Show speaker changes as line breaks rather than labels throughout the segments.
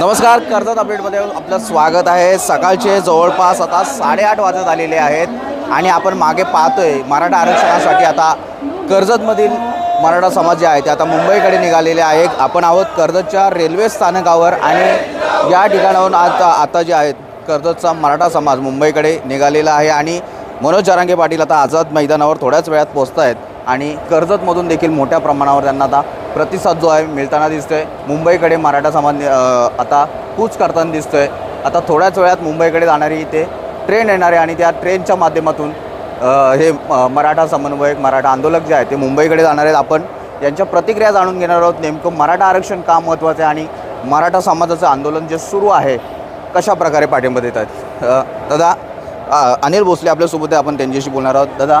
नमस्कार कर्जत अपडेटमध्ये आपलं स्वागत आहे. सकाळचे जवळपास आता साडेआठ वाजत आलेले आहेत आणि आपण मागे पाहतोय मराठा आरक्षणासाठी आता कर्जतमधील मराठा समाज जे आहे ते आता मुंबईकडे निघालेले आहे आपण आहोत कर्जतच्या रेल्वे स्थानकावर आणि या ठिकाणाहून आता आता जे आहेत कर्जतचा मराठा समाज मुंबईकडे निघालेला आहे आणि मनोज जरांगे पाटील आता आझाद मैदानावर थोड्याच वेळात पोहोचत आहेत आणि कर्जतमधून देखील मोठ्या प्रमाणावर त्यांना आता प्रतिसाद जो आहे मिळताना दिसतोय. मुंबईकडे मराठा समाज आता कूच करताना दिसतोय. आता थोड्याच वेळात मुंबईकडे जाणारी इथे ट्रेन येणार आहे आणि त्या ट्रेनच्या माध्यमातून हे मराठा समन्वयक मराठा आंदोलक जे आहे ते मुंबईकडे जाणार आहेत. आपण यांच्या प्रतिक्रिया जाणून घेणार आहोत. नेमकं मराठा आरक्षण का महत्त्वाचं आहे आणि मराठा समाजाचं आंदोलन जे सुरू आहे कशा प्रकारे पाठिंबा देत आहेत? दादा अनिल भोसले आपल्यासोबत आहे. आपण त्यांच्याशी बोलणार आहोत. दादा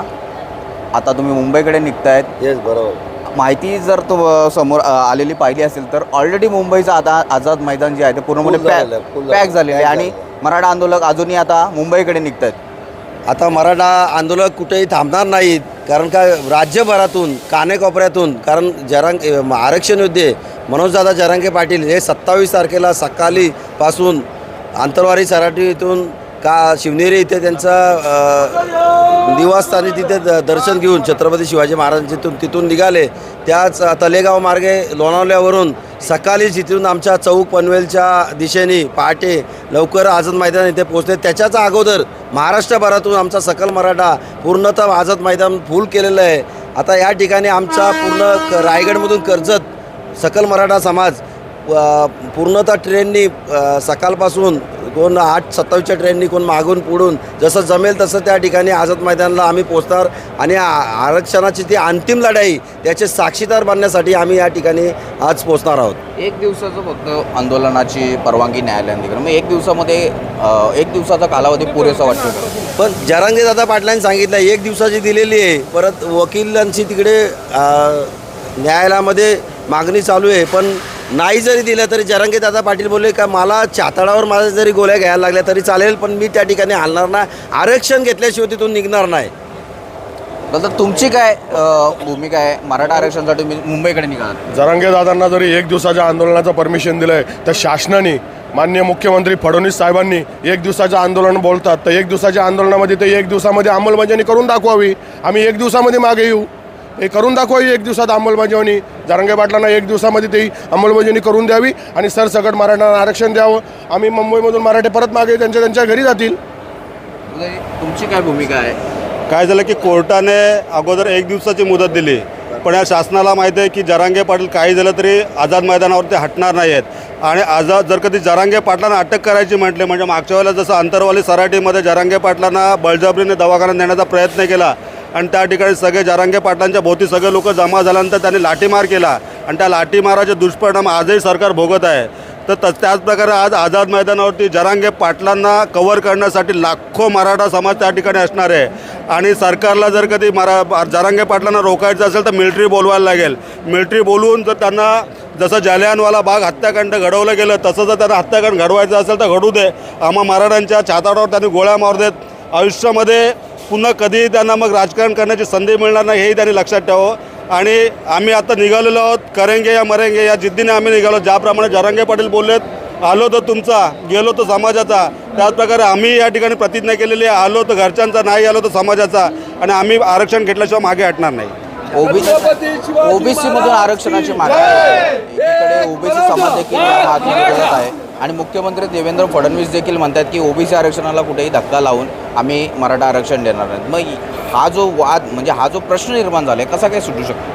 आता तुम्ही मुंबईकडे निघतायत.
येस बरोबर.
माहिती जर तो समोर अ, आलेली पाहिली असेल तर ऑलरेडी मुंबईचं आता आझाद मैदान जे आहे ते पूर्णपणे
Full
पॅक
झालेलं आहे, full
पॅक
झालेलं
झाले आहे.
आहे.
आणि मराठा आंदोलक अजूनही आता मुंबईकडे निघत आहेत
आता मराठा आंदोलक कुठेही थांबणार नाहीत. कारण का राज्यभरातून कानेकोपऱ्यातून कारण जरांग अ, आरक्षण योद्धे मनोजदादा जरांगे पाटील हे सत्तावीस तारखेला सकाळीपासून आंतरवारी सराटी इथून का शिवनेरी इथे त्यांचं निवासस्थानी तिथे द- दर्शन घेऊन छत्रपती शिवाजी महाराजांतून तिथून तिथून निघाले. त्याच तलेगाव मार्गे लोणावल्यावरून सकाळी जिथून आमच्या चौक पनवेलच्या दिशेने पहाटे लवकर आझाद मैदान इथे पोहोचले. त्याच्याच अगोदर महाराष्ट्रभरातून आमचा सकल मराठा पूर्णतः आझाद मैदान फुल केलेलं आहे. आता या ठिकाणी आमचा पूर्ण क- रायगडमधून कर्जत सकल मराठा समाज पूर्णतः ट्रेननी सकाळपासून कोण आठ सत्तावीसच्या ट्रेननी कोण मागून पुढून जसं जमेल तसं त्या ठिकाणी आझाद मैदानाला आम्ही पोचणार आणि आरक्षणाची ती अंतिम लढाई त्याचे साक्षीदार बनण्यासाठी आम्ही या ठिकाणी आज पोचणार आहोत.
एक दिवसाचं फक्त आंदोलनाची परवानगी न्यायालयाने दिली. मग एक दिवसामध्ये एक दिवसाचा कालावधी पुरेसा वाटतो
पण जरांगे दादा पाटलांनी सांगितलं एक दिवसाची दिलेली आहे. परत वकिलांची तिकडे न्यायालयामध्ये मागणी चालू आहे. पण नाही जरी दिलं तरी जरांगे दादा पाटील बोलले का मला चातडावर माझ्या जरी गोळ्या घ्यायला लागल्या तरी चालेल पण मी त्या ठिकाणी हलणार नाही. आरक्षण घेतल्याशिवाय तिथून निघणार नाही.
तर तुमची काय अ, भूमिका आहे? मराठा आरक्षणासाठी तुम्ही मुंबईकडे निघाल.
जरांगे दादांना जरी एक दिवसाच्या आंदोलनाचं परमिशन दिलं आहे तर शासनाने माननीय मुख्यमंत्री फडणवीस साहेबांनी एक दिवसाचं आंदोलन बोलतात तर एक दिवसाच्या आंदोलनामध्ये ते एक दिवसामध्ये अंमलबजावणी करून दाखवावी. आम्ही एक दिवसामध्ये मागे येऊ. हे करून दाखवावी एक दिवसात अंमलबजावणी. जरांगे पाटलांना एक दिवसामध्ये ते अंमलबजावणी करून द्यावी आणि सरसकट मराठ्यांना आरक्षण द्यावं. आम्ही मुंबईमधून मराठे परत मागे त्यांच्या त्यांच्या घरी जातील.
तुमची काय भूमिका आहे?
काय झालं की कोर्टाने अगोदर एक दिवसाची मुदत दिली. पण या शासनाला माहिती आहे की जरांगे पाटील काही झालं तरी आझाद मैदानावरती हटणार नाही आहेत. आणि आझाद जर कधी जरांगे पाटलांना अटक करायची म्हटले म्हणजे मागच्या वेळेला जसं अंतरवाली सराटीमध्ये जरांगे पाटलांना बळजबरीने दवाखान्यात नेण्याचा प्रयत्न केला आणि त्या ठिकाणी सगळे जरांगे पाटलांच्या भोवती सगळे लोक जमा झाल्यानंतर त्यांनी लाठीमार केला. आणि त्या लाठीमाराचे दुष्परिणाम आजही सरकार भोगत आहे. तर त त्याच प्रकारे आज आझाद मैदानावरती जरांगे पाटलांना कव्हर करण्यासाठी लाखो मराठा समाज त्या ठिकाणी असणार आहे. आणि सरकारला जर कधी मरा जरांगे पाटलांना रोखायचं असेल तर मिलिटरी बोलवायला लागेल. मिलिटरी बोलवून जर त्यांना जसं जालियानवाला बाग हत्याकांड घडवलं गेलं तसं जर त्यांना हत्याकांड घडवायचं असेल तर घडू दे. आम्हा मराठ्यांच्या छाताडावर त्यांनी गोळ्या मारू देत. आयुष्यामध्ये पुन्हा कधीही त्यांना मग राजकारण करण्याची संधी मिळणार नाही हेही त्यांनी लक्षात ठेवावं. आणि आम्ही आता निघालेलो आहोत करेंगे या मरेंगे या जिद्दीने आम्ही निघालो ज्याप्रमाणे जरांगे पाटील बोललेत आलो तर तुमचा गेलो तर समाजाचा. त्याचप्रकारे आम्ही या ठिकाणी प्रतिज्ञा केलेली आहे आलो तर घरच्यांचा नाही आलो तर समाजाचा. आणि आम्ही आरक्षण घेतल्याशिवाय मागे हटणार नाही.
ओबीसी ओबीसी मधून आरक्षणाची मागणी एकीकडे ओबीसी समाज देखील आहे. आणि मुख्यमंत्री देवेंद्र फडणवीस देखील म्हणतात की ओबीसी आरक्षणाला कुठेही धक्का लावून आम्ही मराठा आरक्षण देणार नाही. मग हा जो वाद म्हणजे हा जो प्रश्न निर्माण झाला आहे कसा काय सुटू शकतो?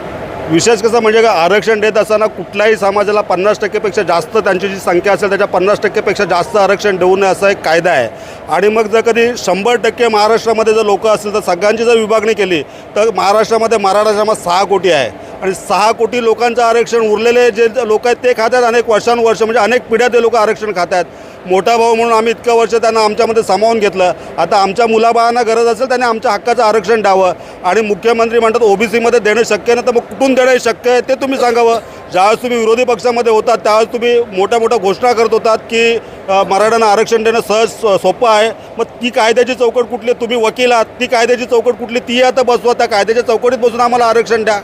विशेष कसं म्हणजे का आरक्षण देत असताना कुठल्याही समाजाला पन्नास टक्केपेक्षा जास्त त्यांची जी संख्या असेल त्याच्या पन्नास टक्केपेक्षा जास्त आरक्षण देऊ नये असा एक कायदा आहे. आणि मग जर कधी शंभर टक्के महाराष्ट्रामध्ये जर लोक असतील तर सगळ्यांची जर विभागणी केली तर महाराष्ट्रामध्ये मराठा समाज सहा कोटी आहे. आणि सहा कोटी लोकांचं आरक्षण उरलेले जे लोक आहेत ते खातात अनेक वर्षानुवर्ष म्हणजे अनेक पिढ्या ते लोक आरक्षण खातात मोठा भाऊ म्हणून आम्ही इतकं वर्ष त्यांना आमच्यामध्ये सामावून घेतलं. आता आमच्या मुलाबाळांना गरज असेल त्यांनी आमच्या हक्काचं आरक्षण द्यावं. आणि मुख्यमंत्री म्हणतात ओबीसीमध्ये देणं शक्य नाही तर मग कुठून देणं शक्य आहे ते तुम्ही सांगावं. ज्यावेळेस तुम्ही विरोधी पक्षामध्ये होतात त्यावेळेस तुम्ही मोठ्या मोठ्या घोषणा करत होतात की मराठ्यांना आरक्षण देणं सहज सोपं आहे. मग ती कायद्याची चौकट कुठली तुम्ही वकील आहात ती कायद्याची चौकट कुठली ती आता बसवा त्या कायद्याच्या चौकटीत बसून आम्हाला आरक्षण द्या.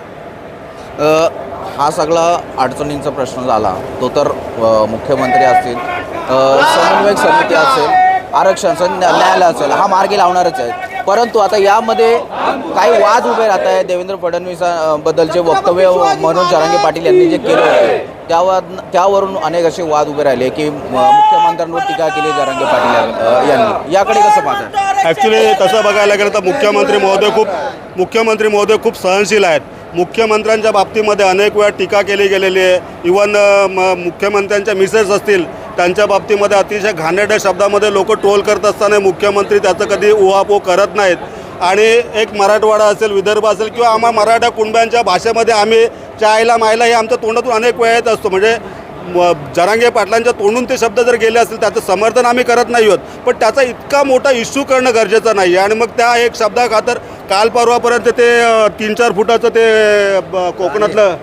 हा सगळा अडचणींचा प्रश्न झाला. तो तर मुख्यमंत्री असतील समन्वयक समिती असेल आरक्षण न्यायालय असेल हा मार्गी लावणारच आहे परंतु आता यामध्ये काही वाद उभे राहत आहे देवेंद्र फडणवीस बद्दलचे वक्तव्य मनोज जरांगे पाटील यांनी जे केलं होते त्यावर त्यावरून अनेक असे वाद उभे राहिले की मुख्यमंत्र्यांवर टीका केली जरांगे पाटील यांनी. याकडे कसं पाहतात
ॲक्च्युली तसं बघायला गेलं तर मुख्यमंत्री महोदय खूप मुख्यमंत्री महोदय खूप सहनशील आहेत. मुख्यमंत्र्यांच्या बाबतीमध्ये अनेक वेळा टीका केली गेलेली आहे. इवन मुख्यमंत्र्यांच्या मिसेस असतील त्यांच्या बाबतीमध्ये अतिशय घाणेरड्या शब्दामध्ये लोक ट्रोल करत असताना मुख्यमंत्री त्याचं कधी उहापोह करत नाहीत. आणि एक मराठवाडा असेल विदर्भ असेल किंवा आम्हा मराठा कुणब्यांच्या भाषेमध्ये आम्ही चायला मायला हे आमच्या तोंडातून अनेक वेळा येत असतो. म्हणजे जरांगे पाटलांच्या तोंडून ते शब्द जर गेले असतील त्याचं समर्थन आम्ही करत नाही आहोत. पण त्याचा इतका मोठा इश्यू करणं गरजेचं नाही आहे. आणि मग त्या एक शब्दाखातर काल परवापर्यंत ते तीन चार फुटाचं ते ब- कोकणातलं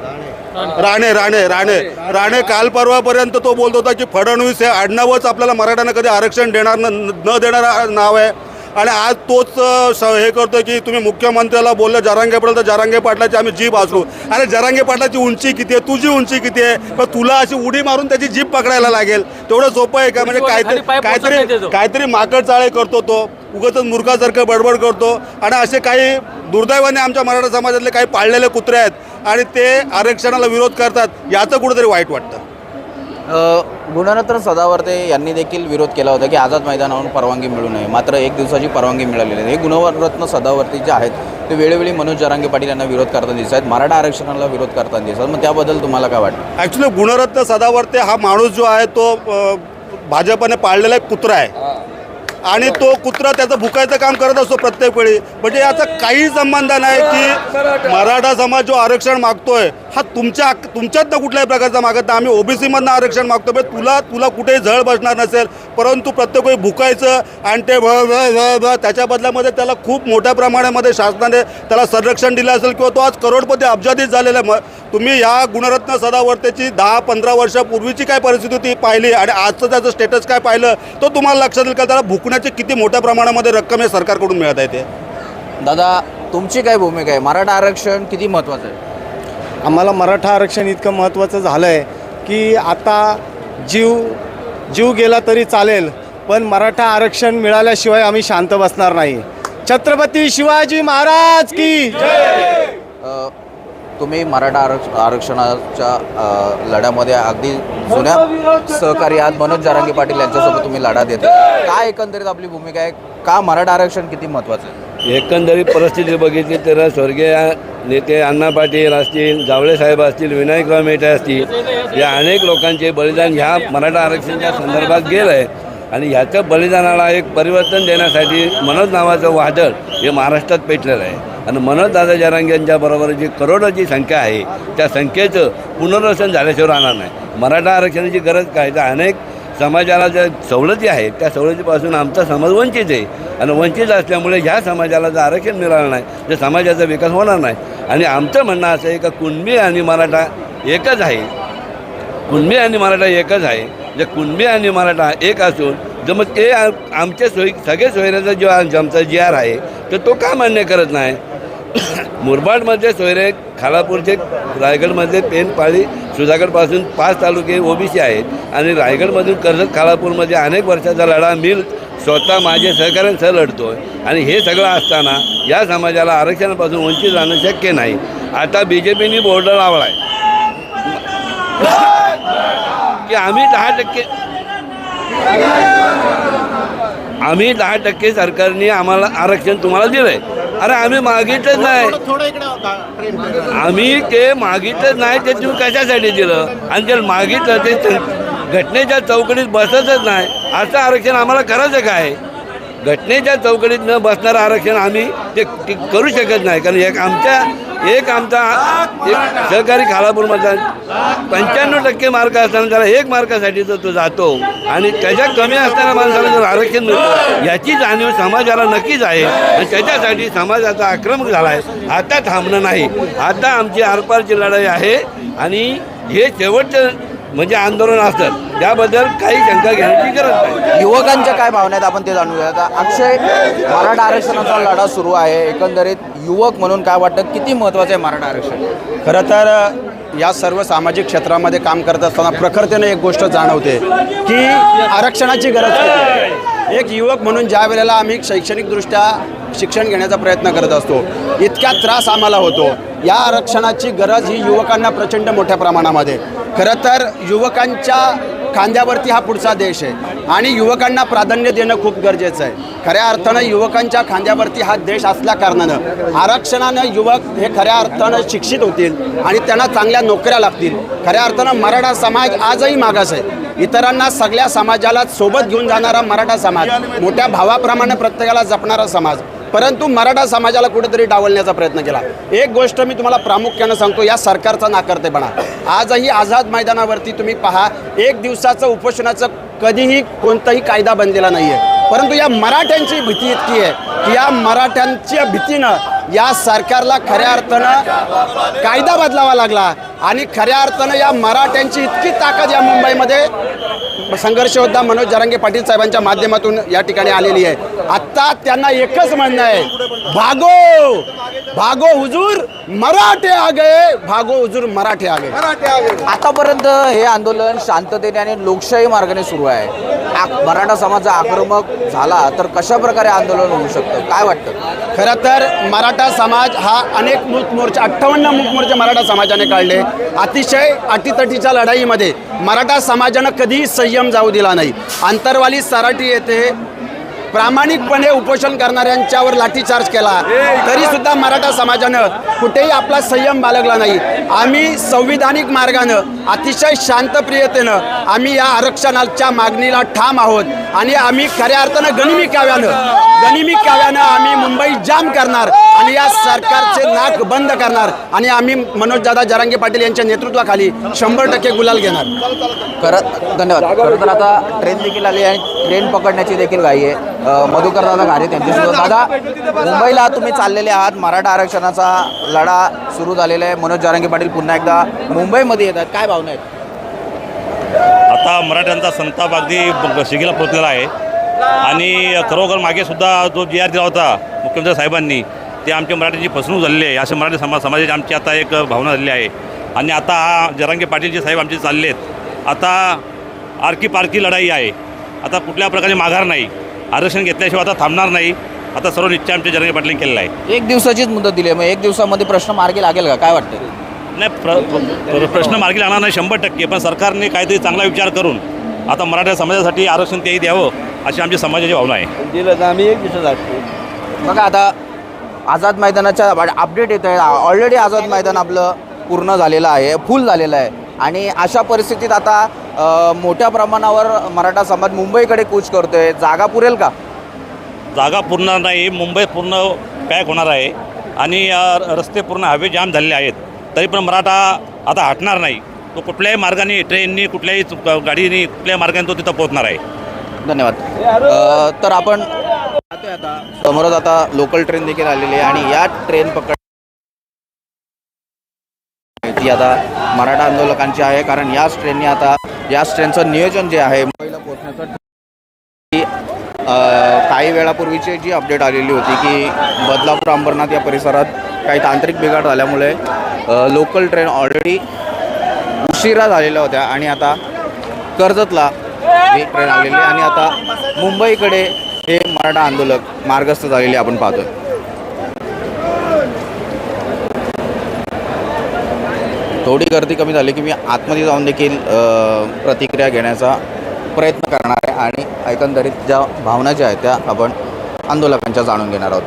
राणे राणे राणे राणे काल परवापर्यंत तो बोलत होता की फडणवीस हे आडनावच आपल्याला मराठ्यांना कधी आरक्षण देणार न न देणारा नाव आहे. आणि आज तोच हे करतो की तुम्ही मुख्यमंत्र्याला बोललं जरांगे पाटील तर जरांगे पाटलाची आम्ही जीभ असू अरे जरांगे पाटलाची उंची किती आहे? तुझी उंची किती आहे? पण तुला अशी उडी मारून त्याची जीभ पकडायला लागेल. तेवढं सोपं आहे का? म्हणजे काहीतरी काहीतरी काहीतरी माकड चाळे करतो तो. उगाच मूर्खासारखं बडबड करतो. आणि असे काही दुर्दैवाने आमच्या मराठा समाजातले काही पाळलेले कुत्रे आहेत. आणि ते आरक्षणाला विरोध करतात. याचं कुठेतरी वाईट वाटतं.
गुणरत्न सदावर्ते यांनी देखील विरोध केला होता की आझाद मैदानावरून परवानगी मिळू नये. मात्र एक दिवसाची परवानगी मिळालेली आहे हे गुणरत्न सदावर्ती जे आहेत ते वेळोवेळी मनोज जरांगे पाटील यांना विरोध करताना दिसत आहेत. मराठा आरक्षणाला विरोध करताना दिसत आहेत. मग त्याबद्दल तुम्हाला काय वाटतं?
ॲक्च्युली गुणरत्न सदावर्ते हा माणूस जो आहे तो भाजपने पाळलेला एक कुत्रा आहे. आणि तो कुत्रा त्याचं भुकायचं काम करत असतो प्रत्येक वेळी. म्हणजे याचा काही संबंध नाही की मराठा. समाज जो आरक्षण मागतोय हा तुमच्या तुमच्यातनं कुठल्याही प्रकारचा मागत नाही. आम्ही ओबीसीमधनं आरक्षण मागतो म्हणजे तुला तुला कुठेही झळ बसणार नसेल. परंतु प्रत्येक वेळी भुकायचं आणि ते भ भ भ भ त्याच्या बदल्यामध्ये त्याला खूप मोठ्या प्रमाणामध्ये शासनाने त्याला संरक्षण दिलं असेल किंवा तो आज करोडपती अब्जाधीश झालेला आहे. म- तुम्ही या गुणरत्न सदावर्तेची दहा पंधरा वर्षापूर्वीची काय परिस्थिती होती पाहिली आणि आजचं त्याचं स्टेटस काय पाहिलं तो तुम्हाला लक्षात येईल का त्याला भुकण्याची किती मोठ्या प्रमाणामध्ये रक्कम हे सरकारकडून मिळत आहे ते?
दादा तुमची काय भूमिका आहे? मराठा आरक्षण किती महत्त्वाचं आहे?
आम्हाला मराठा आरक्षण इतकं महत्त्वाचं झालं आहे की आता जीव जीव गेला तरी चालेल पण मराठा आरक्षण मिळाल्याशिवाय आम्ही शांत बसणार नाही. छत्रपती शिवाजी महाराज की
अ, तुम्ही मराठा आरक्ष आरक्षणाच्या अ, लढ्यामध्ये अगदी जुन्या सहकारी आहात मनोज जारांगे पाटील यांच्यासोबत तुम्ही लढा देता काय एकंदरीत आपली भूमिका आहे? का मराठा आरक्षण किती महत्त्वाचं आहे?
एकंदरीत परिस्थिती बघितली तर स्वर्गीय नेते अण्णा पाटील असतील जावळे साहेब असतील विनायकराव मेटे असतील या अनेक लोकांचे बलिदान ह्या मराठा आरक्षणाच्या संदर्भात गेलं आहे आणि ह्याचं बलिदानाला एक परिवर्तन देण्यासाठी मनोज नावाचं वादळ हे महाराष्ट्रात पेटलेलं आहे. आणि मनोज दादा जरांगे यांच्या बरोबर जी करोडोची संख्या आहे त्या संख्येचं पुनर्वसन झाल्याशिवाय राहणार नाही. मराठा आरक्षणाची गरज काय? तर अनेक समाजाला ज्या सवलती आहेत त्या सवलतीपासून आमचा समाज वंचित आहे. आणि वंचित असल्यामुळे ह्या समाजाला जर आरक्षण मिळालं नाही तर समाजाचा विकास होणार नाही. आणि आमचं म्हणणं असं आहे का कुणबी आणि मराठा एकच आहे. कुणबी आणि मराठा एकच आहे. जर कुणबी आणि मराठा एक असून जर मग ते आमच्या सोयी सगळे सोयऱ्याचा जो आमचा जी आर आहे तर तो का मान्य करत नाही? मुरबाडमध्ये सोयरे खालापूरचे रायगडमध्ये पेनपाळी सुधागडपासून पाच तालुके ओबीसी आहेत. आणि रायगडमधून कर्जत खालापूरमध्ये अनेक वर्षाचा लढा मी स्वतः माझे सहकाऱ्यांसह लढतो आहे आणि हे सगळं असताना या समाजाला आरक्षणापासून वंचित राहणं शक्य नाही. आता बी जे पीने बोर्ड लावला आहे की आम्ही दहा टक्के आम्ही दहा टक्के सरकारने आम्हाला आरक्षण तुम्हाला दिलं आहे अरे आम्ही मागितलंच नाही. आम्ही ते मागितलंच नाही ते तुम्ही कशासाठी दिलं? आणि जर मागितलं ते त- घटनेच्या चौकटीत बसतच नाही. असं आरक्षण आम्हाला करायचं काय घटनेच्या चौकटीत न बसणारं आरक्षण आम्ही ते ते करू शकत नाही. कारण एक आमच्या एक आमचा एक सहकारी खालापूरमधला पंच्याण्णव टक्के मार्क असताना त्याला एक मार्कासाठी तर तो जातो. आणि त्याच्या कमी असताना माणसाला जर आरक्षण मिळतं याची जाणीव समाजाला नक्कीच आहे. आणि त्याच्यासाठी समाजाचा आक्रमक झाला आहे आता थांबणं नाही. आता आमची आरपारची लढाई आहे. आणि हे शेवटचं म्हणजे आंदोलन असतं त्याबद्दल काही शंका घेण्याची गरज नाही.
युवकांच्या काय भावना आहेत आपण ते जाणूया. आता अक्षय मराठा आरक्षणाचा लढा सुरू आहे. एकंदरीत युवक म्हणून काय वाटतं? किती महत्त्वाचं आहे मराठा आरक्षण?
खरं तर या सर्व सामाजिक क्षेत्रामध्ये काम करत असताना प्रखरतेने एक गोष्ट जाणवते की आरक्षणाची गरज. एक युवक म्हणून ज्या वेळेला आम्ही शैक्षणिकदृष्ट्या शिक्षण घेण्याचा प्रयत्न करत असतो. इतक्या त्रास आम्हाला होतो. या आरक्षणाची गरज ही युवकांना प्रचंड मोठ्या प्रमाणामध्ये. खरं तर युवकांच्या खांद्यावरती हा पुढचा देश आहे. आणि युवकांना प्राधान्य देणं खूप गरजेचं आहे. खऱ्या अर्थानं युवकांच्या खांद्यावरती हा देश असल्या कारणानं आरक्षणानं युवक हे खऱ्या अर्थानं शिक्षित होतील आणि त्यांना चांगल्या नोकऱ्या लागतील. खऱ्या अर्थानं मराठा समाज आजही मागास आहे. इतरांना सगळ्या समाजाला सोबत घेऊन जाणारा मराठा समाज मोठ्या भावाप्रमाणे प्रत्येकाला जपणारा समाज परंतु मराठा समाजाला कुठेतरी डावलण्याचा प्रयत्न केला. एक गोष्ट मी तुम्हाला प्रामुख्यानं सांगतो या सरकारचा नाकर्तेपणा. आजही आझाद मैदानावरती तुम्ही पहा एक दिवसाचं उपोषणाचं कधीही कोणताही कायदा बनलेला नाही आहे परंतु या मराठ्यांची भीती इतकी आहे की या मराठ्यांच्या भीतीनं या सरकारला खऱ्या अर्थानं कायदा बदलावा लागला. आणि खऱ्या अर्थानं या मराठ्यांची इतकी ताकद या मुंबईमध्ये संघर्ष योद्धा मनोज जरांगे पाटील साहेबांच्या माध्यमातून या ठिकाणी आलेली आहे. आत्ता त्यांना एकच म्हणणं आहे. भागो! भागो हुजूर मराठे आ गए भागो हुजूर मराठे आ गए
आतापर्यंत हे आंदोलन शांततेने आणि लोकशाही मार्गाने सुरू आहे. मराठा समाज आक्रमक झाला तर कशा प्रकारे आंदोलन होऊ शकतं? काय वाटतं?
खरं तर मराठा समाज हा अनेक मूक मोर्चे अठ्ठावन्न मूक मोर्चे मराठा समाजाने काढले. अतिशय अटीतटीच्या लढाईमध्ये मराठा समाजानं कधीही संयम जाऊ दिला नाही. आंतरवाली सराटी येथे प्रामाणिकपणे उपोषण करणाऱ्यांच्यावर लाठीचार्ज केला. तरी सुद्धा मराठा समाजानं कुठेही आपला संयम बाळगला नाही. आम्ही संविधानिक मार्गानं अतिशय शांतप्रियतेनं आम्ही या आरक्षणाच्या मागणीला ठाम आहोत. आणि आम्ही खऱ्या अर्थानं गणिमी काव्यानं गनिमी काव्यानं आम्ही मुंबई जाम करणार आणि या सरकारचे नाक बंद करणार. आणि आम्ही मनोजदादा जरांगे पाटील यांच्या नेतृत्वाखाली शंभर टक्के गुलाल घेणार.
खरं धन्यवाद. खरं तर आता ट्रेन देखील आली आणि ट्रेन पकडण्याची देखील घाई आहे. मधुकर दादा घारे त्यांच्यासोबत. दादा मुंबईला तुम्ही चाललेले आहात. मराठा आरक्षणाचा लढा सुरू झालेला आहे. मनोज जारंगे पाटील पुन्हा एकदा मुंबईमध्ये येतात. काय भावना आहेत?
आता मराठ्यांचा संताप अगदी शिगेला पोचलेला आहे. आणि खरोखर मागे सुद्धा जो जी आर दिला होता मुख्यमंत्री साहेबांनी ते आमच्या मराठ्यांची फसवणूक झालेली आहे. असे मराठी समाज समाजाची आमची आता एक भावना झालेली आहे. आणि आता हा जरांगे पाटीलचे साहेब आमचे चालले आहेत आता आरकी पारकी लढाई आहे. आता कुठल्या प्रकारे माघार नाही. आरक्षण घेतल्याशिवाय आता थांबणार नाही. आता सर्व निश्चय आमच्या जरांगे पाटलांनी केलेला आहे.
एक दिवसाचीच मुदत दिली आहे. मग एक दिवसामध्ये प्रश्न मार्गी लागेल का? काय वाटतं
नाही प्र प्र- प्रश्न मार्गी लागणार नाही शंभर टक्के. पण सरकारने काहीतरी चांगला विचार करून आता मराठा समाजासाठी आरक्षण तेही द्यावं अशी आमची समाजाची भावना आहे.
दिलं तर आम्ही एक दिवसात असतो.
बघा आता आझाद मैदानाच्या अपडेट येत आहे ऑलरेडी आझाद मैदान आपलं पूर्ण झालेलं आहे फुल झालेलं आहे. आणि अशा परिस्थितीत आता मोठ्या प्रमाणावर मराठा समाज मुंबईकडे कूच करतोय. जागा पुरेल का?
जागा पूर्ण नाही. मुंबई पूर्ण पॅक होणार आहे. आणि रस्ते पूर्ण हवे जाम झालेले आहेत. तरी पण मराठा आता हटणार नाही. तो कुठल्याही मार्गाने ट्रेननी कुठल्याही गाडीने कुठल्याही मार्गाने तो तिथं पोहोचणार आहे.
धन्यवाद. तर आपण आता. समोरच आता लोकल ट्रेन देखील आलेली आहे आणि या ट्रेन पकड ती आता मराठा आंदोलकांची आहे. कारण याच ट्रेनने आता याच ट्रेनचं नियोजन जे आहे मुंबईला पोहोचण्याचं काही वेळापूर्वीची जी अपडेट आलेली होती की बदलापूर अंबरनाथ या परिसरात काही तांत्रिक बिघाड झाल्यामुळे लोकल ट्रेन ऑलरेडी उशिरा झालेल्या होत्या आणि आता कर्जतला ही ट्रेन आलेली आहे. आणि आता मुंबईकडे हे मराठा आंदोलक मार्गस्थ झालेले आपण पाहतोय. थोडी गर्दी कमी झाली की मी आतमध्ये जाऊन देखील प्रतिक्रिया घेण्याचा प्रयत्न करणार आहे आणि एकंदरीत ज्या भावना ज्या आहेत त्या आपण आंदोलकांच्या जाणून घेणार आहोत.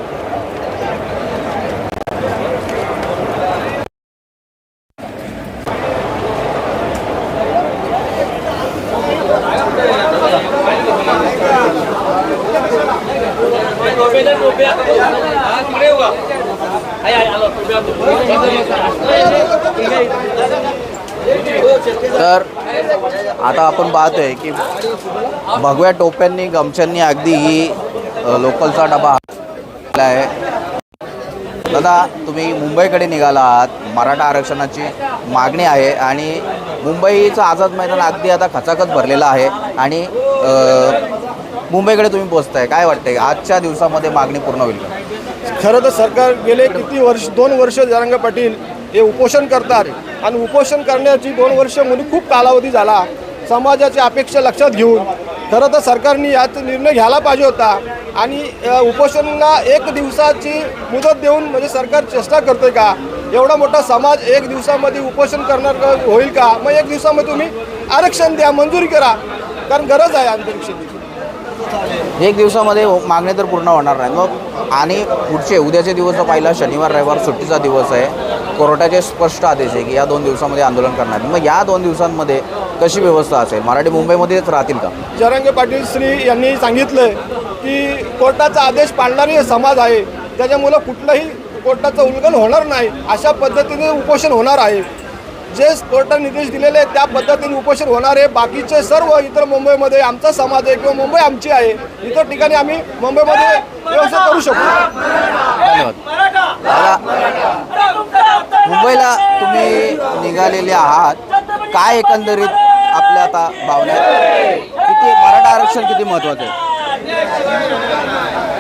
पाहतोय की भगव्या टोप्यांनी गमछांनी अगदी ही लोकलचा डबा आहे दादा तुम्ही मुंबईकडे निघाला आहात. मराठा आरक्षणाची मागणी आहे आणि मुंबईचं आझाद मैदान अगदी आता खचाखच भरलेलं आहे आणि मुंबईकडे तुम्ही पोचताय. काय वाटतंय? आजच्या दिवसामध्ये मागणी पूर्ण होईल
खरं तर सरकार गेले किती वर्ष दोन वर्ष जरांग पाटील हे उपोषण करतात. आणि उपोषण करण्याची दोन वर्ष म्हणजे खूप कालावधी झाला. समाजाची अपेक्षा लक्षात घेऊन. खरं तर सरकारने यात निर्णय घ्यायला पाहिजे होता. आणि उपोषणाला एक दिवसाची मुदत देऊन म्हणजे सरकार चेष्टा करते का? एवढा मोठा समाज एक दिवसामध्ये उपोषण करणार का- होईल का? मग एक दिवसामध्ये तुम्ही आरक्षण द्या मंजुरी करा. कारण गरज आहे अंतरिक्षाची
एक दिवसामध्ये मागणी तर पूर्ण होणार नाही. मग आणि पुढचे उद्याचे दिवस पाहिला शनिवार रविवार सुट्टीचा दिवस आहे. कोर्टाचे स्पष्ट आदेश आहे की या दोन दिवसामध्ये आंदोलन करणार मग या दोन दिवसांमध्ये कशी व्यवस्था असेल? मराठी मुंबईमध्येच राहतील का?
जरांगे पाटील श्री यांनी सांगितलं की कोर्टाचा आदेश पाळणारी समाज आहे. त्याच्यामुळं कुठलंही कोर्टाचं उल्लंघन होणार नाही. अशा पद्धतीने उपोषण होणार आहे. जे कोर्टाने निर्देश दिलेले आहेत त्या पद्धतीने उपोषण होणार आहे. बाकीचे सर्व इतर मुंबईमध्ये आमचा समाज आहे किंवा मुंबई आमची आहे इतर ठिकाणी आम्ही मुंबईमध्ये व्यवसाय करू शकतो.
मुंबईला तुम्ही निघालेले आहात. काय एकंदरीत आपल्या आता भावना किती मराठा आरक्षण किती महत्त्वाचं आहे?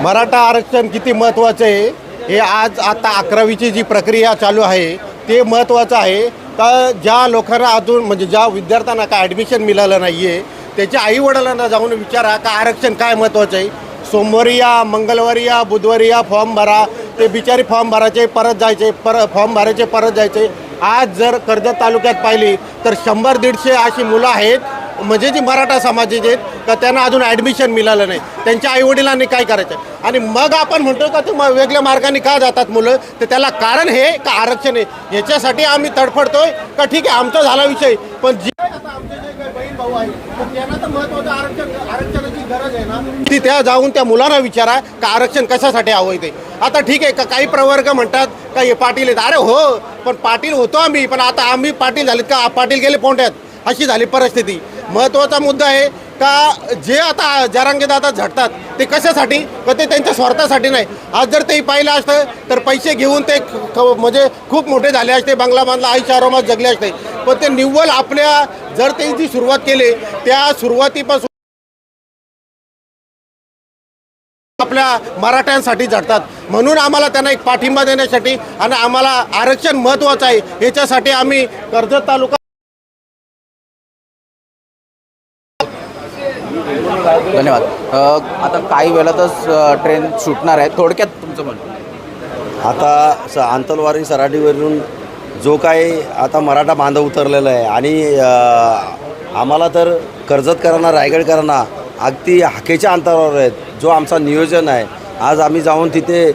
मराठा आरक्षण किती महत्त्वाचं आहे? हे आज आता अकरावीची जी प्रक्रिया चालू आहे ते महत्त्वाचं आहे. का ज्या लोकांना अजून म्हणजे ज्या विद्यार्थ्यांना काय ॲडमिशन मिळालं नाही आहे त्याच्या आईवडिलांना जाऊन विचारा का आरक्षण काय महत्त्वाचं आहे? सोमवारी या मंगळवारी या बुधवारी या फॉर्म भरा. ते बिचारी फॉर्म भरायचे परत जायचे पर फॉर्म भरायचे परत जायचे. आज जर कर्जत तालुक्यात पाहिली तर शंभर दीडशे अशी मुलं आहेत म्हणजे जी मराठा समाजाची आहेत तर त्यांना अजून ॲडमिशन मिळालं नाही. त्यांच्या आईवडिलांनी काय करायचं? आणि मग आपण म्हणतो का ते म वेगळ्या मार्गाने का जातात मुलं? तर त्याला कारण हे का आरक्षण आहे? याच्यासाठी आम्ही तडफडतोय. का ठीक आहे आमचा झाला विषय पण जे आमचे जे काही बहीण भाऊ आहे त्यांना तर महत्त्वाचं आरक्षण आरक्षण ती त्या जाऊन त्या मुलांना विचारा का आरक्षण कशासाठी हवं आहे ते. आता ठीक आहे का काही प्रवर्ग म्हणतात का हे पाटील आहेत. अरे हो पण पाटील होतो आम्ही पण आता आम्ही पाटील झालेत का? पाटील गेले पोंड्यात. अशी झाली परिस्थिती. महत्त्वाचा मुद्दा आहे का जे आता जरांगे दादा झटतात ते कशासाठी? का ते त्यांच्या स्वार्थासाठी नाही. आज जर ते पाहिलं असतं तर पैसे घेऊन ते ख- म्हणजे खूप मोठे झाले असते बंगला बांधला आई आरोमात जगले असते. पण ते निव्वळ आपल्या जर त्यांची सुरुवात केली त्या सुरुवातीपासून आपल्या मराठ्यांसाठी झटतात म्हणून आम्हाला त्यांना एक पाठिंबा देण्यासाठी आणि आम्हाला आरक्षण महत्त्वाचं आहे. याच्यासाठी आम्ही कर्जत तालुका
धन्यवाद. अ, आता काही वेळातच अ, ट्रेन सुटणार आहे. थोडक्यात तुमचं म्हणणं.
आता स आंतरवारी सराटीवरून जो काही आता मराठा बांधव उतरलेला आहे आणि अ, आम्हाला तर कर्जतकरांना रायगडकरांना अगदी हाकेच्या अंतरावर आहेत. जो आमचा नियोजन आहे. आज आम्ही जाऊन तिथे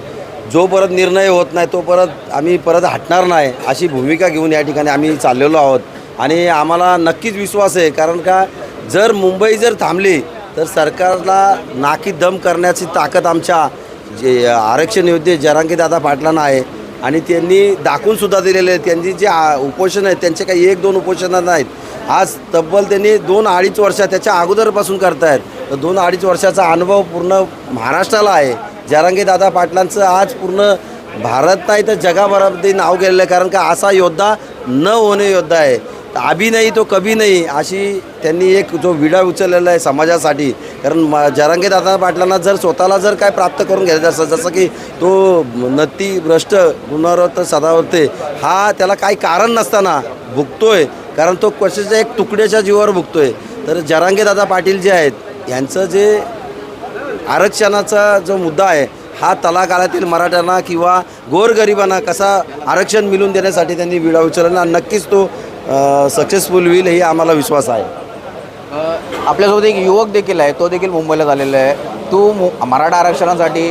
जो परत निर्णय होत नाही तो परत आम्ही परत हटणार नाही अशी भूमिका घेऊन या ठिकाणी आम्ही चाललेलो आहोत. आणि आम्हाला नक्कीच विश्वास आहे. कारण का जर मुंबई जर थांबली तर सरकारला नाकी दम करण्याची ताकद आमच्या जे आरक्षण योद्धे जरांगे दादा पाटलांना आहे. आणि त्यांनी दाखवूनसुद्धा दिलेले आहेत. त्यांची जे उपोषण आहेत त्यांचे काही एक दोन उपोषणं नाहीत. आज तब्बल त्यांनी दोन अडीच वर्ष त्याच्या अगोदरपासून करतायत. तर दोन अडीच वर्षाचा अनुभव पूर्ण महाराष्ट्राला आहे. जरांगी दादा पाटलांचं आज पूर्ण भारत नाही तर जगाभरामध्ये नाव गेलेलं आहे. कारण का असा योद्धा न होणे योद्धा आहे. आभी नाही तो कभी नाही अशी त्यांनी एक जो विडा उचललेला आहे समाजासाठी. कारण म जरांगे दादा पाटलांना जर स्वतःला जर काय प्राप्त करून घ्यायचं असं जसं की तो नती भ्रष्ट गुन्हावर सदावरते हा त्याला काही कारण नसताना भुगतोय. कारण तो कशाच्या एक तुकड्याच्या जीवावर भुगतोय. तर जरांगे दादा पाटील जे आहेत यांचं जे आरक्षणाचा जो मुद्दा आहे हा तलाकाळातील मराठ्यांना किंवा गोरगरिबांना कसा आरक्षण मिळून देण्यासाठी त्यांनी विडा उचलला नक्कीच तो सक्सेसफुल होईल हे आम्हाला विश्वास आहे.
आपल्यासोबत एक युवक देखील आहे तो देखील मुंबईला झालेला आहे. तू मु मराठा आरक्षणासाठी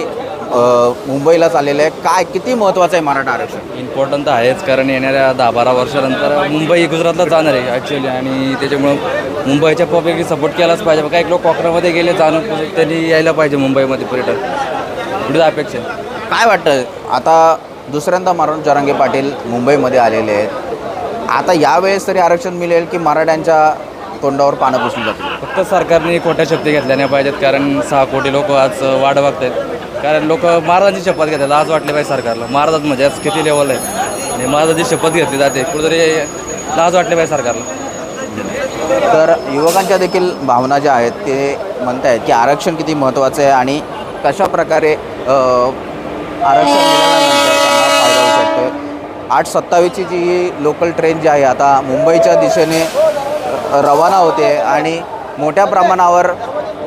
अ, मुंबईला चाललेला आहे काय किती महत्त्वाचं आहे मराठा आरक्षण?
इम्पॉर्टंट तर आहेच कारण येणाऱ्या दहा बारा वर्षानंतर मुंबई गुजरातला जाणार आहे ॲक्च्युली आणि त्याच्यामुळं मुंबईच्या पब्लिकली सपोर्ट केलाच पाहिजे. काही लोक कोकणामध्ये गेले जाणून त्यांनी यायला पाहिजे मुंबईमध्ये पर्यटन. एवढीच अपेक्षा.
काय वाटतं आता दुसऱ्यांदा मारून जरांगे पाटील मुंबईमध्ये आलेले आहेत. आता यावेळेस तरी आरक्षण मिळेल की मराठ्यांच्या तोंडावर पानं पुसली जातील?
फक्त सरकारने खोट्या शपथी घेतल्या नाही पाहिजेत कारण सहा कोटी लोक आज वाढ बघत आहेत कारण लोक महाराजांची शपथ घेतात आज वाटले पाहिजे सरकारला. महाराजात म्हणजे आज किती लेवल आहे. आणि महाराजांची शपथ घेतली जाते कुठेतरी लाज वाटली पाहिजे सरकारला.
तर युवकांच्या देखील भावना ज्या आहेत ते म्हणत आहेत की आरक्षण किती महत्त्वाचं आहे आणि कशा प्रकारे आरक्षण फायदा होऊ शकतो आठ सत्तावीसची जी लोकल ट्रेन जी आहे आता मुंबईच्या दिशेने रवाना होते आणि मोठ्या प्रमाणावर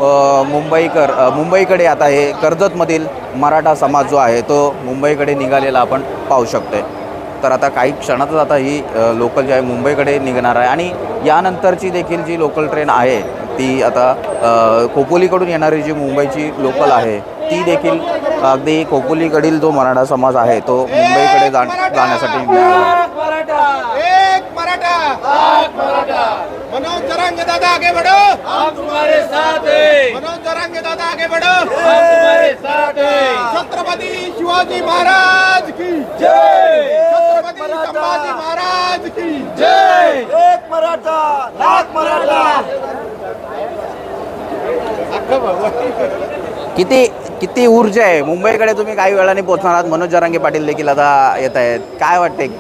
मुंबईकर मुंबईकडे आता हे कर्जतमधील मराठा समाज जो आहे तो मुंबईकडे निघालेला आपण पाहू शकतोय. तर आता काही क्षणातच आता ही लोकल जी आहे मुंबईकडे निघणार आहे. आणि यानंतरची देखील जी लोकल ट्रेन आहे ती आता खोपोलीकडून येणारी जी मुंबईची लोकल आहे ती देखील अगदी खोपोलीकडील जो मराठा समाज आहे तो मुंबईकडे जा जाण्यासाठी निघाला आहे.
एक मराठा मनोज जरांगे दादा आगे बढ़ो। हम तुम्हारे साथ हैं। मनोज जरांगे दादा आगे बढ़ो। हम तुम्हारे साथ हैं। छत्रपति शिवाजी महाराज की जय। छत्रपति संभाजी महाराज की जय। एक मराठा लाख मराठा।
किती किती ऊर्जा आहे. मुंबईकडे तुम्ही काही वेळाने पोहोचणार आहात. मनोज जरांगे पाटील देखील आता येत आहेत. काय वाटते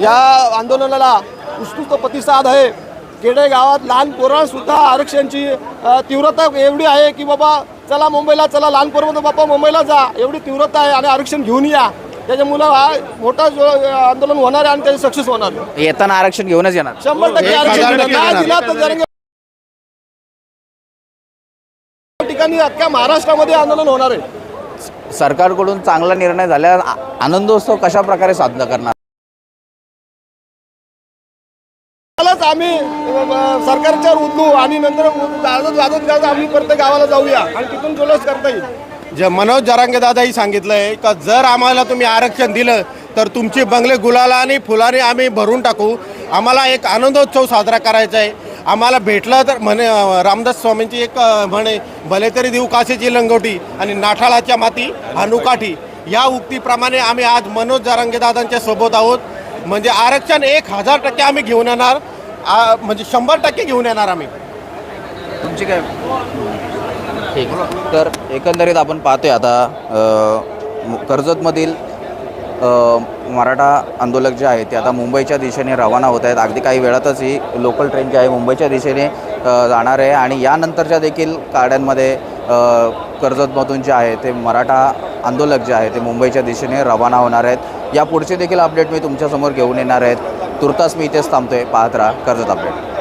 या आंदोलनाला उत्स्फूर्त प्रतिसाद आहे. खेडे गावात लहान पोरां सुद्धा आरक्षणाची तीव्रता एवढी आहे की बाबा चला मुंबईला चला लहान पोरं बाबा मुंबईला जा. एवढी तीव्रता आहे आणि आरक्षण घेऊन या. त्याच्यामुळं हा मोठा जो आंदोलन होणार आहे आणि त्याचे सक्सेस होणार
येताना आरक्षण घेऊनच येणार.
शंभर टक्के आरक्षण नाही दिला तर जरंगे ठिकाणी अख्ख्या महाराष्ट्रामध्ये आंदोलन होणार आहे.
सरकारकडून चांगला निर्णय झाल्यावर आनंदोत्सव कशा प्रकारे साजरा करणार?
त्यालाच आम्ही अ, सरकारच्यावर उतरू आणि नंतर गाजत गाजत गाजत आम्ही प्रत्येक गावाला जाऊया आणि तिथून जल्लोष करता येईल.
जे मनोज जरांगे दादाही सांगितलंय का जर आम्हाला तुम्ही आरक्षण दिलं तर तुमची बंगले गुलाला आणि फुलाने आम्ही भरून टाकू. आम्हाला एक आनंदोत्सव साजरा करायचा आहे. आम्हाला भेटलं तर म्हणे रामदास स्वामींची एक म्हणे भले तरी देऊ काशीची लंगोटी आणि नाठाळाच्या माती अनुकाठी या उक्तीप्रमाणे आम्ही आज मनोज जरांगे दादांच्या सोबत आहोत. म्हणजे आरक्षण एक हजार टक्के आम्ही घेऊन येणार. आ, म्हणजे शंभर टक्के घेऊन येणार आम्ही.
तुमची काय? ठीक. तर एकंदरीत आपण पाहतोय आता अ, कर्जतमधील अ, मराठा आंदोलक जे आहेत ते आता मुंबईच्या दिशेने रवाना होत आहेत. अगदी काही वेळातच ही लोकल ट्रेन जी आहे मुंबईच्या दिशेने अ, जाणार आहे. आणि यानंतरच्या देखील गाड्यांमध्ये अ, कर्जतमधून जे आहे ते मराठा आंदोलक जे आहे ते मुंबईच्या दिशेने रवाना होणार आहेत. या पुढचे देखील अपडेट मी तुमच्यासमोर घेऊन येणार आहेत. तुर्तास मी इथेच थांबतोय. पाहत राहा कर्जत अपडेट